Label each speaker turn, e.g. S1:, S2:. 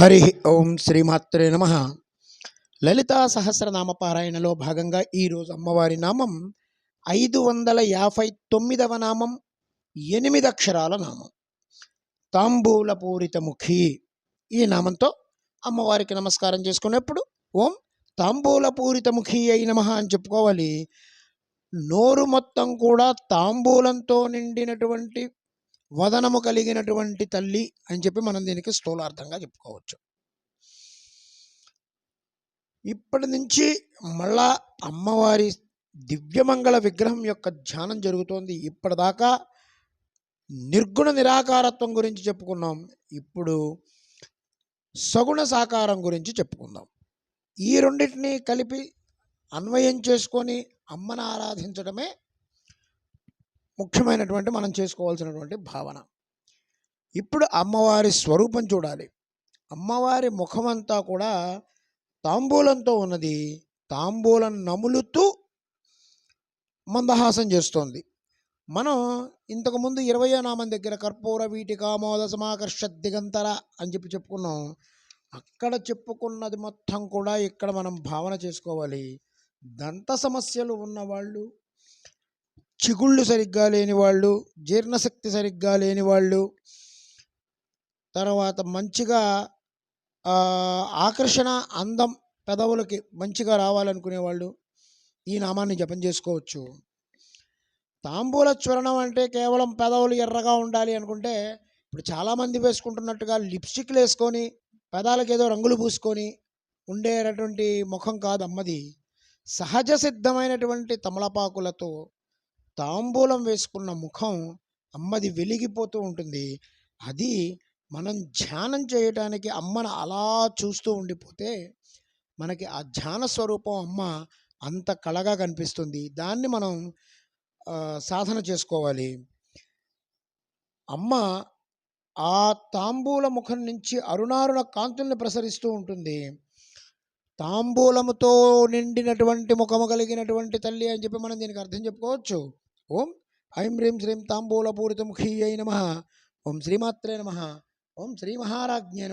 S1: హరి ఓం శ్రీమాత్రే నమ. లలితా సహస్రనామ పారాయణలో భాగంగా ఈరోజు అమ్మవారి నామం ఐదు వందల యాభై తొమ్మిదవ నామం ఎనిమిది అక్షరాల నామం. తాంబూలపూరితముఖి. ఈ నామంతో అమ్మవారికి నమస్కారం చేసుకునేప్పుడు ఓం తాంబూలపూరితముఖి అయి నమ అని చెప్పుకోవాలి. నోరు మొత్తం కూడా తాంబూలంతో నిండినటువంటి వదనము కలిగినటువంటి తల్లి అని చెప్పి మనం దీనికి స్థూలార్థంగా చెప్పుకోవచ్చు. ఇప్పటి నుంచి మళ్ళా అమ్మవారి దివ్యమంగళ విగ్రహం యొక్క ధ్యానం జరుగుతోంది. ఇప్పటిదాకా నిర్గుణ నిరాకారత్వం గురించి చెప్పుకున్నాం. ఇప్పుడు సగుణ సాకారం గురించి చెప్పుకుందాం. ఈ రెండింటిని కలిపి అన్వయం చేసుకొని అమ్మను ఆరాధించడమే ముఖ్యమైనటువంటి మనం చేసుకోవాల్సినటువంటి భావన. ఇప్పుడు అమ్మవారి స్వరూపం చూడాలి. అమ్మవారి ముఖమంతా కూడా తాంబూలంతో ఉన్నది. తాంబూలం నములుతూ మందహాసం చేస్తోంది. మనం ఇంతకుముందు ఇరవయో నామం దగ్గర కర్పూర వీటికామోద సమాకర్ష దిగంతర అని చెప్పి చెప్పుకున్నాం. అక్కడ చెప్పుకున్నది మొత్తం కూడా ఇక్కడ మనం భావన చేసుకోవాలి. దంత సమస్యలు ఉన్నవాళ్ళు చిగుళ్ళు సరిగ్గా లేని వాళ్ళు జీర్ణశక్తి సరిగ్గా లేని వాళ్ళు తర్వాత మంచిగా ఆకర్షణ అందం పెదవులకి మంచిగా రావాలనుకునే వాళ్ళు ఈ నామాన్ని జపం చేసుకోవచ్చు. తాంబూల చురణం అంటే కేవలం పెదవులు ఎర్రగా ఉండాలి అనుకుంటే ఇప్పుడు చాలామంది వేసుకుంటున్నట్టుగా లిప్స్టిక్లు వేసుకొని పెదాలకు ఏదో రంగులు పూసుకొని ఉండేటటువంటి ముఖం కాదు అమ్మది సహజ సిద్ధమైనటువంటి తమలపాకులతో తాంబూలం వేసుకున్న ముఖం అమ్మది వెలిగిపోతూ ఉంటుంది. అది మనం ధ్యానం చేయటానికి అమ్మను అలా చూస్తూ ఉండిపోతే మనకి ఆ ధ్యాన స్వరూపం అమ్మ అంత కళగా కనిపిస్తుంది. దాన్ని మనం సాధన చేసుకోవాలి. అమ్మ ఆ తాంబూల ముఖం నుంచి అరుణారుణ కాంతుల్ని ప్రసరిస్తూ ఉంటుంది. తాంబూలముతో నిండినటువంటి ముఖము కలిగినటువంటి తల్లి అని చెప్పి మనం దీనికి అర్థం చెప్పుకోవచ్చు. ఓం ఐం హ్రీం శ్రీం తాంబూల పూరిత ముఖీ అయి నమ ఓం శ్రీమాత్రే నమ ఓం శ్రీ మహారాజ్ఞే